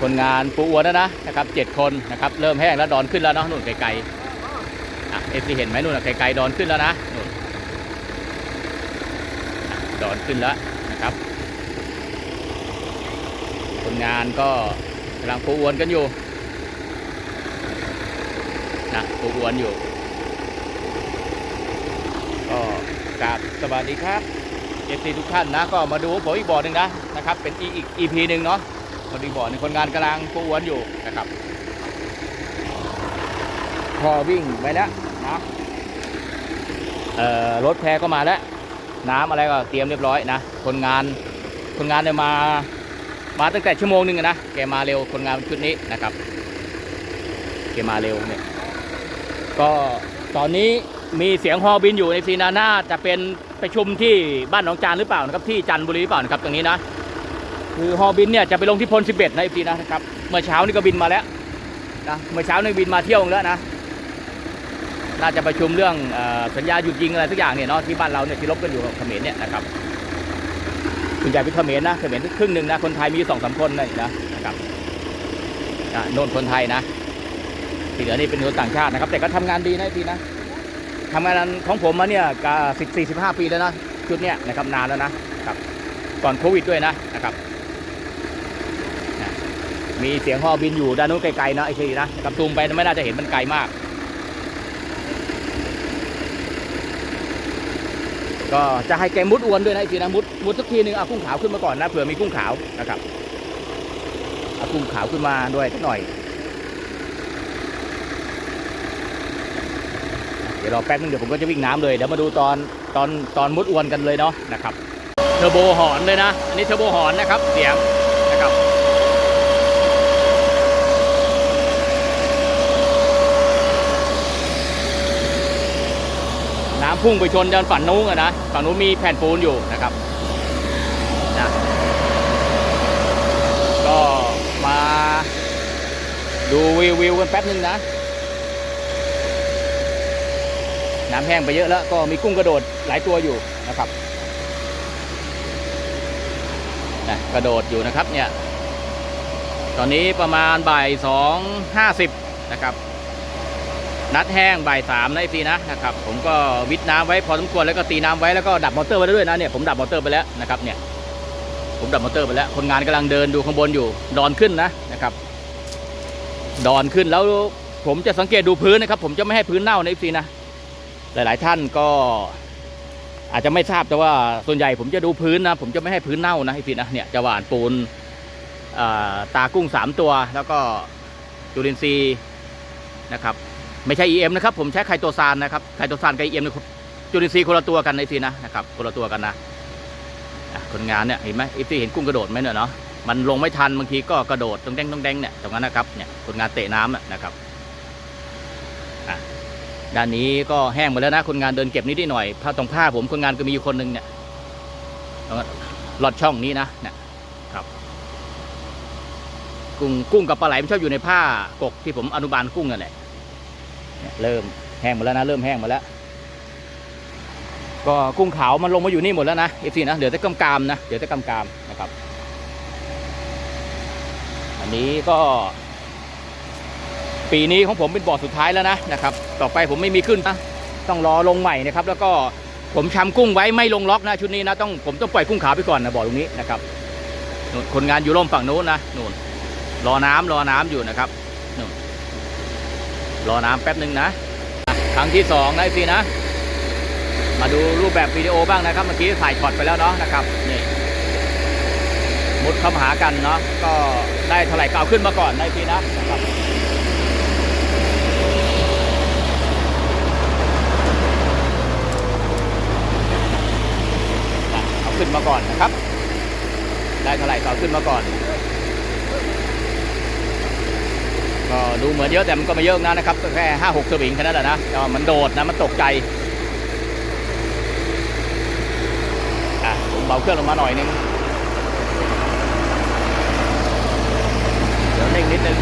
คนงานปูอวนแล้วนะนะครับเจ็ดคนนะครับเริ่มแห้งแล้วดอนขึ้นแล้วเนาะนู่นไกลๆอะเอฟซีเห็นไหมนู่นไกลๆดอนขึ้นแล้วนะนู่นดอนขึ้นแล้วนะครับ คนงานก็กำลังปูอวนกันอยู่นะปูอวนอยู่ก็กราบสวัสดีครับเอฟซีทุกท่านนะก็มาดูผมอีกบ่อหนึ่งนะนะครับเป็นอีกอีพีหนึ่งเนาะ มาดูอีกบ่อหนึ่คนงานกำลังปูอวนอยู่นะครับ พอวิ่งไปแล้วนะเอ่อรถแพก็มาแล้ว น้ำอะไรก็เตรียมเรียบร้อยนะ คนงานคนงานเนี่ยมามาตั้งแต่ชั่วโมงหนึ่งนะแกมาเร็วคนงานชุดนี้นะครับแกมาเร็วเนี่ยก็ตอนนี้มีเสียงฮอบินอยู่ในซีนาน่าจะเป็นประชุมที่บ้านหนองจานหรือเปล่านะครับที่จันทบุรีหรือเปล่านะครับตรงนี้นะ คือฮอบินเนี่ยจะไปลงที่พล 11 นะไอซีนะครับ เมื่อเช้านี่ก็บินมาแล้วนะเมื่อเช้านี่บินมาเที่ยวแล้วนะน่าจะประชุมเรื่องอสัญญาหยุดยิงอะไรสักอย่างเนี่ยเนาะที่บ้านเราเนี่ยที่ลบกันอยู่กับเขมรเนี่ยนะครับคุณยายเป็นเขมรนะเขมรครึ่งหนึ่งนะคนไทยมีสองสามคนนะนะนะครับโน่นคนไทยนะที่เหลือนี่เป็นคนต่างชาตินะครับ แต่ก็ทำงานดีนะทีนะทำงานของผมมาเนี่ยก็สิบสี่สิบห้าปีแล้วนะชุดเนี้ยนะครับนานแล้วนะครับก่อนโควิดด้วยนะนะครับ มีเสียงฮอบินอยู่ด้านนู้นไกลๆนะไอ้ทีนะกับซูมไปไม่น่าจะเห็นมันไกลมาก ก็จะให้แกมุดอวนด้วยนะไอ้ทีนะมุดมุดสักทีหนึ่งเอากุ้งขาวขึ้นมาก่อนนะเผื่อมีกุ้งขาวนะครับเอากุ้งขาวขึ้นมาด้วยสักหน่อย เดี๋ยวรอแป๊บนึงเดี๋ยวผมก็จะวิ่งน้ำเลยเดี๋ยวมาดูตอนตอนตอนมุดอวนกันเลยเนาะนะครับเทอร์โบหอนเลยนะ อันนี้เทอร์โบหอนนะครับเสียงนะครับ พุ่งไปชนยันฝั่งนู้นอะนะฝั่งนู้นมีแผ่นปูนอยู่นะครับนะก็มาดูวิววิวกันแป๊บนึงนะ น้ำแห้งไปเยอะแล้วก็มีกุ้งกระโดดหลายตัวอยู่นะครับนะกระโดดอยู่นะครับเนี่ย ตอนนี้ประมาณบ่ายสองห้าสิบนะครับ นัดแห้งบ่ายสามนะไอซีนะนะครับผมก็วิทน้ำไว้พอสมควรแล้วก็ตีน้ำไว้แล้วก็ดับมอเตอร์ไว้ด้วยนะเนี่ยผมดับมอเตอร์ไปแล้วนะครับเนี่ยผมดับมอเตอร์ไปแล้ว คนงานกำลังเดินดูข้างบนอยู่ ดอนขึ้นนะนะครับ ดอนขึ้นแล้วผมจะสังเกตดูพื้นนะครับ ผมจะไม่ให้พื้นเน่าในไอซีนะหลาย ๆ ท่านก็อาจจะไม่ทราบแต่ว่าส่วนใหญ่ผมจะดูพื้นนะ ผมจะไม่ให้พื้นเน่านะให้ผิดนะเนี่ยจะหว่านปูนอ่าตากุ้ง3ตัว แล้วก็จุลินทรีย์นะครับ ไม่ใช่ EM นะครับผมใช้ไคโตซานนะครับไคโตซานกับ EM เนี่ยจุลินทรีย์คนละตัวกันในทีนะนะครับคนละตัวกันนะคนงานเนี่ยเห็นไหมอีฟี่เห็นกุ้งกระโดดไหมเนี่ยเนาะมันลงไม่ทันบางทีก็กระโดดตรงแดงตรงแดงเนี่ยตรงนั้นนะครับเนี่ยคนงานเตะน้ำนะนะครับด้านนี้ก็แห้งหมดแล้วนะ คนงานเดินเก็บนิดหน่อยผ้าตรงผ้าผมคนงานก็มีอยู่คนหนึ่งเนี่ยหลอดช่องนี้นะเนี่ยครับ กุ้งกุ้งกับปลาไหลมันชอบอยู่ในผ้ากกที่ผมอนุบาลกุ้งนั่นแหละ เริ่มแห้งหมดแล้วนะเริ่มแห้งหมดแล้ว ก็กุ้งขาวมันลงมาอยู่นี่หมดแล้วนะเอฟซีนะเดี๋ยวจะกำกามนะเดี๋ยวจะกำกามนะครับ อันนี้ก็ ปีนี้ของผมเป็นบ่อสุดท้ายแล้วนะนะครับ ต่อไปผมไม่มีขึ้นนะต้องรอลงใหม่นะครับ แล้วก็ผมชำกุ้งไว้ไม่ลงล็อกนะชุดนี้นะต้องผมต้องปล่อยกุ้งขาวไปก่อนนะบ่อตรงนี้นะครับคนงานอยู่ร่มฝั่งโน้นนะนู่นรอน้ำรอน้ำอยู่นะครับ รอน้ำแป๊บหนึ่งนะ ครั้งที่สองนะสินะ มาดูรูปแบบวิดีโอบ้างนะครับ เมื่อกี้ถ่ายช็อตไปแล้วเนาะนะครับนี่มุดเข้ามาหากันเนาะก็ได้เท่าไหร่ก็เอาขึ้นมาก่อนนะสินะนะครับเอาขึ้นมาก่อนนะครับ ได้เท่าไหร่ก็เอาขึ้นมาก่อน ก็ดูเหมือนเยอะแต่มันก็ไม่เยอะนะนะครับก็แค่ห้าหกสวิงแค่นั้นแหละนะแต่มันโดดนะมันตกใจอะผมเบาเครื่องลงมาหน่อยนึงเดี๋ยวเร่งนิดนึง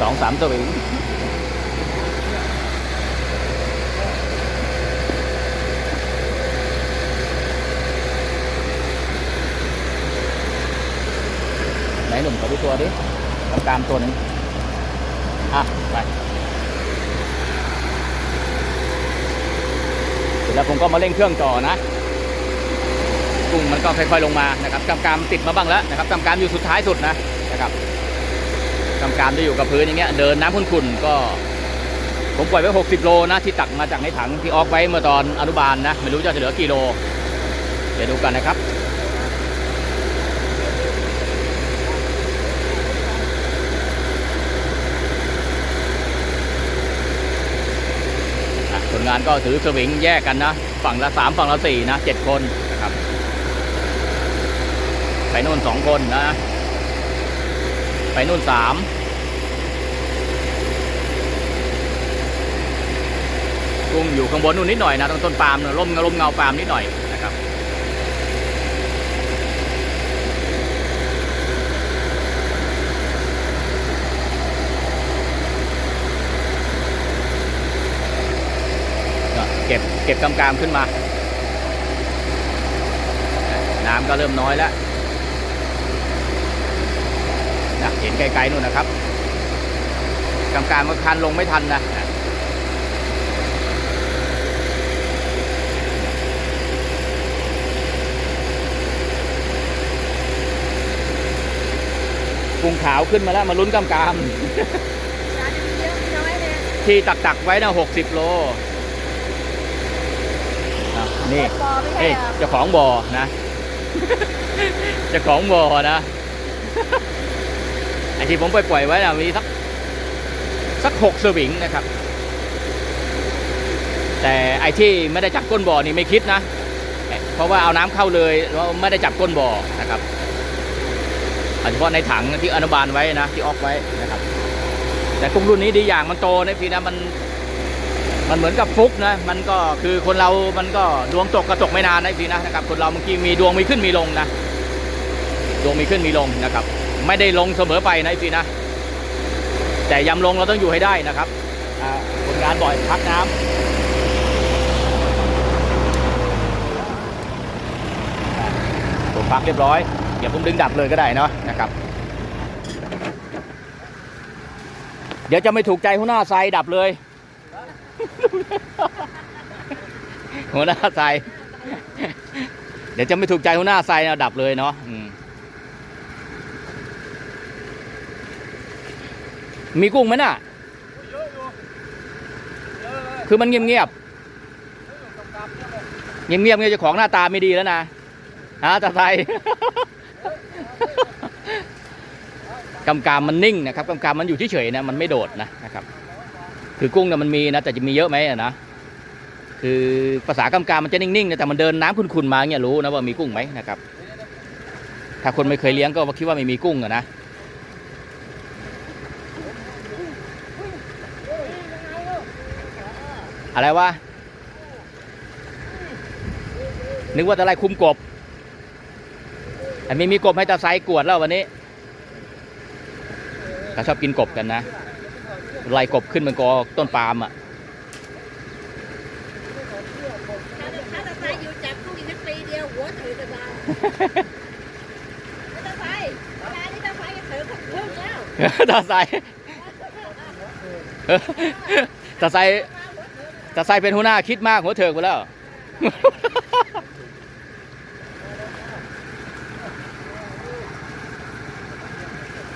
สองสามสวิงไหนหนุ่มขอดูตัวดิกำกามตัวหนึ่งอะ ไปเสร็จแล้วผมก็มาเร่งเครื่องต่อนะกุ้งมันก็ค่อยๆลงมานะครับกำกามติดมาบ้างแล้วนะครับกำกามอยู่สุดท้ายสุดนะนะครับ กำกามจะอยู่กับพื้นอย่างเงี้ยเดินน้ำขุ่นๆก็ผมปล่อยไว้ 60 โลนะ ที่ตักมาจากในถังที่ออกไว้เมื่อตอนอนุบาลนะ ไม่รู้จะเหลือกี่โล เดี๋ยวดูกันนะครับ คนงานก็ถือสวิงแยกกันนะ ฝั่งละสามฝั่งละสี่นะเจ็ดคนนะครับ ไปโน่นสองคนนะ ไปนู่นสามกุ้งอยู่ข้างบนนู่นนิดหน่อยนะตรงต้นปาล์มนะร่มร่มเงาปาล์มนิดหน่อยนะครับเก็บเก็บกำกามขึ้นมา น้ำก็เริ่มน้อยแล้ว นะเห็นไกลๆนู่นนะครับกำกามก็คันลงไม่ทันนะกุ้งขาวขึ้นมาแล้วมาลุ้นกำกามร้านนี้เยอะน้อยเลยที่ตักตักๆไว้นะหกสิบโลอะนี่ปอไม่ใช่เอ้ยเหรอเจ้าของบ่อนะเจ้าของบ่อนะไอ ที่ผมปปล่อยไว้นะมีสักสักหกสวิงนะครับ แต่ไอที่ไม่ได้จับก้นบ่อนี่ไม่คิดนะ เพราะว่าเอาน้ำเข้าเลยแล้วไม่ได้จับก้นบ่อนะครับเอาเฉพาะในถังที่อนุบาลไว้นะที่ออกไว้นะครับ แต่กุ้งรุ่นนี้ดีอย่างมันโตนะพี่นะมันมันเหมือนกับฟุกนะ มันก็คือคนเรา มันก็ดวงตกกระตกไม่นานนะพี่นะนะครับ คนเราบางทีมีดวงมีขึ้นมีลงนะ ดวงมีขึ้นมีลงนะครับ ไม่ได้ลงเสมอไปนะพี่นะ แต่ยำลงเราต้องอยู่ให้ได้นะครับอ่าคนงานบ่อยพักน้ำผมพักเรียบร้อยเดี๋ยวผมดึงดับเลยก็ได้เนาะนะครับ เดี๋ยวจะไม่ถูกใจหัวหน้าไซดับเลย หัวหน้าไซเดี๋ยวจะไม่ถูกใจหัวหน้าไซนะดับเลยเนาะ มีกุ้งไหมน่ะ คือมันเงียบเงียบเงียบเงียบๆเงียบเจ้าของหน้าตาไม่ดีแล้วนะฮะตาไซกำกามมันนิ่งนะครับกำกามมันอยู่เฉยๆนะมันไม่โดดนะนะครับ คือกุ้งเนี่ยมันมีนะแต่จะมีเยอะไหมนะคือภาษากำกามมันจะนิ่งๆนะแต่มันเดินน้ำขุ่นๆมาเนี่ยรู้นะว่ามีกุ้งไหมนะครับ ถ้าคนไม่เคยเลี้ยงก็คิดว่าไม่มีกุ้งอะนะ อะไรวะ นึกว่าจะไล่คุมกบ แต่ไม่มีกบให้ตาไซกวดแล้ววันนี้เขาชอบกินกบกันนะ ไล่กบขึ้นบนกอต้นปาล์มอะถ้าถ้าตาไซอยู่จับกุ้งอีกสักปีเดียวหัวถือกันมาไม่ตาไซเวลานี้ตาไซก็ถือคนพึ่งแล้วตาไซตาไซ ตาไซเป็นหัวหน้าคิดมากหัวเถิกไปแล้ว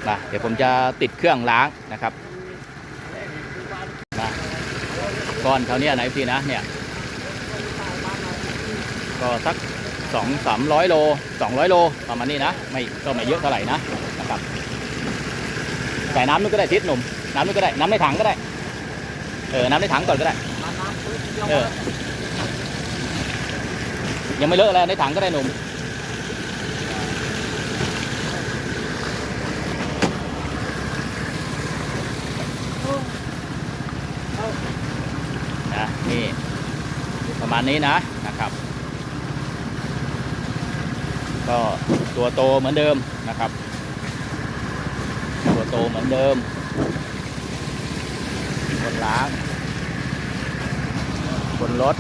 มาเดี๋ยวผมจะติดเครื่องล้างนะครับมาก้อนเท่านี้ไหนพี่นะเนี่ย ก็สักสองสามร้อยโลสองร้อยโลประมาณนี้นะ ไม่ก็ไม่เยอะเท่าไหร่นะนะครับใส่น้ำนู่นก็ได้ทิศหนุ่มน้ำนู่นก็ได้น้ำในถังก็ได้เออน้ำในถังก่อนก็ได้ เออยังไม่เลอะอะไรในถังก็ได้หนุ่มนะนี่ประมาณนี้นะนะครับ ก็ตัวโตเหมือนเดิมนะครับ ตัวโตเหมือนเดิมคนล้าง บนรถ